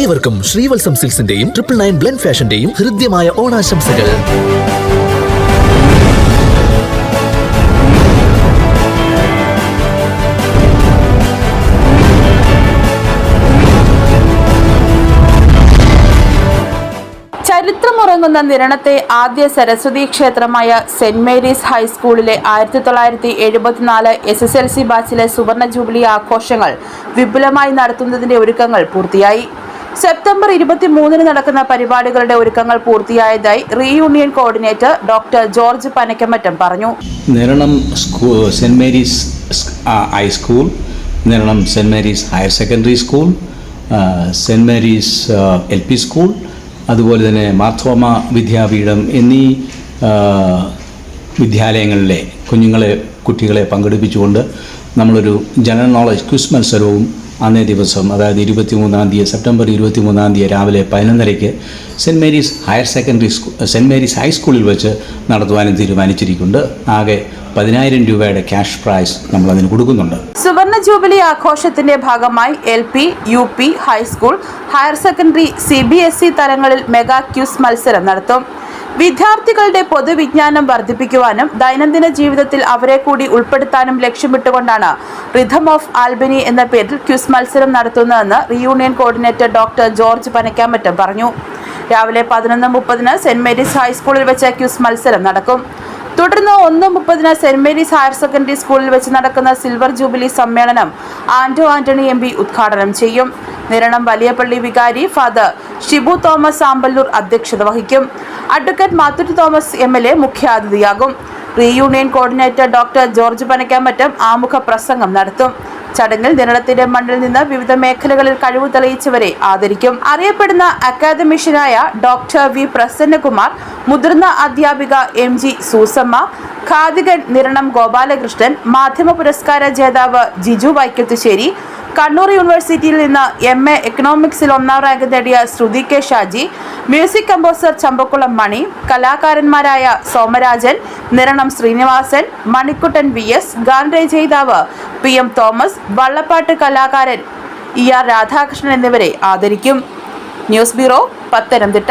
ഏവർക്കും ശ്രീവത്സം സിൽസിന്റെയും triple nine blend ഫാഷന്റെയും ഹൃദ്യമായ ഓണാശംസകൾ. ചരിത്രമുറങ്ങുന്ന നിരണത്തെ ആദ്യ സരസ്വതി ക്ഷേത്രമായ സെന്റ് മേരീസ് ഹൈസ്കൂളിലെ ആയിരത്തി തൊള്ളായിരത്തി എഴുപത്തിനാല് എസ് എസ് എൽ സി ബാച്ചിലെ സുവർണ ജൂബിലി ആഘോഷങ്ങൾ വിപുലമായി നടത്തുന്നതിന്റെ ഒരുക്കങ്ങൾ പൂർത്തിയായി. സെപ്റ്റംബർ ഇരുപത്തിമൂന്നിന് നടക്കുന്ന പരിപാടികളുടെ ഒരുക്കങ്ങൾ പൂർത്തിയായതായി reunion coordinator doctor George Panakkamattam പറഞ്ഞു. Niranam Saint Mary's high school Niranam Saint Mary's higher secondary school Saint Mary's L P school അതുപോലെ തന്നെ മാർത്തോമ വിദ്യാപീഠം എന്നീ വിദ്യാലയങ്ങളിലെ കുഞ്ഞുങ്ങളെ കുട്ടികളെ പങ്കെടുപ്പിച്ചുകൊണ്ട് നമ്മളൊരു ജനറൽ നോളജ് ക്വിസ് മത്സരവും അന്നേ ദിവസം അതായത് ഇരുപത്തി മൂന്നാം തീയതി സെപ്റ്റംബർ ഇരുപത്തി മൂന്നാം തീയതി രാവിലെ പതിനൊന്നരയ്ക്ക് Saint Mary's higher secondary school Saint Mary's ഹൈസ്കൂളിൽ വെച്ച് നടത്തുവാനും തീരുമാനിച്ചിരിക്കുന്നുണ്ട്. ആകെ പതിനായിരം രൂപയുടെ ക്യാഷ് പ്രൈസ് നമ്മൾ അതിന് കൊടുക്കുന്നുണ്ട്. സുവർണ ജൂബിലി ആഘോഷത്തിന്റെ ഭാഗമായി L P U P high school higher secondary C B S E തലങ്ങളിൽ മെഗാ ക്യൂസ് മത്സരം നടത്തും. വിദ്യാർത്ഥികളുടെ പൊതുവിജ്ഞാനം വർദ്ധിപ്പിക്കുവാനും ദൈനംദിന ജീവിതത്തിൽ അവരെ കൂടി ഉൾപ്പെടുത്താനും ലക്ഷ്യമിട്ടുകൊണ്ടാണ് റിഥം ഓഫ് ആൽബനി എന്ന പേരിൽ ക്യൂസ് മത്സരം നടത്തുന്നതെന്ന് reunion coordinator doctor George Panakkamattam പറഞ്ഞു. രാവിലെ പതിനൊന്ന് മുപ്പതിന് സെന്റ് മേരീസ് ഹൈസ്കൂളിൽ വെച്ച് ക്യൂസ് മത്സരം നടക്കും. തുടർന്ന് ഒന്ന് മുപ്പതിന് സെന്റ് മേരീസ് ഹയർ സെക്കൻഡറി സ്കൂളിൽ വെച്ച് നടക്കുന്ന സിൽവർ ജൂബിലി സമ്മേളനം ആന്റോ ആന്റണി എം പി ഉദ്ഘാടനം ചെയ്യും. നിരണം വലിയപള്ളി വികാരി ഫാദർ ഷിബു തോമസ് ആമ്പല്ലൂർ അധ്യക്ഷത വഹിക്കും. Advocate Mathukutty Thomas M L A മുഖ്യാതിഥിയാകും. Reunion coordinator doctor George Panakkamattam ആമുഖ പ്രസംഗം നടത്തും. ചടങ്ങിൽ നിരളത്തിന്റെ മണ്ണിൽ നിന്ന് വിവിധ മേഖലകളിൽ കഴിവ് തെളിയിച്ചവരെ ആദരിക്കും. അറിയപ്പെടുന്ന അക്കാദമിഷ്യനായ ഡോക്ടർ വി പ്രസന്നകുമാർ മുതിർന്ന അധ്യാപിക എം ജി സൂസമ്മ ഖാദികൻ നിരണം ഗോപാലകൃഷ്ണൻ മാധ്യമ പുരസ്കാര ജേതാവ് ജിജു വൈക്കത്തുശ്ശേരി കണ്ണൂർ യൂണിവേഴ്സിറ്റിയിൽ നിന്ന് എം എ എക്കണോമിക്സിൽ ഒന്നാം റാങ്ക് നേടിയ Sruthi K Shaji music composer Champakkulam Mani കലാകാരന്മാരായ Somarajan Niranam Sreenivasan Manikuttan V S ഗാനരചയിതാവ് പി എം തോമസ് വള്ളപ്പാട്ട് കലാകാരൻ ഇ ആർ രാധാകൃഷ്ണൻ എന്നിവരെ ആദരിക്കും. News bureau Pathanamthitta.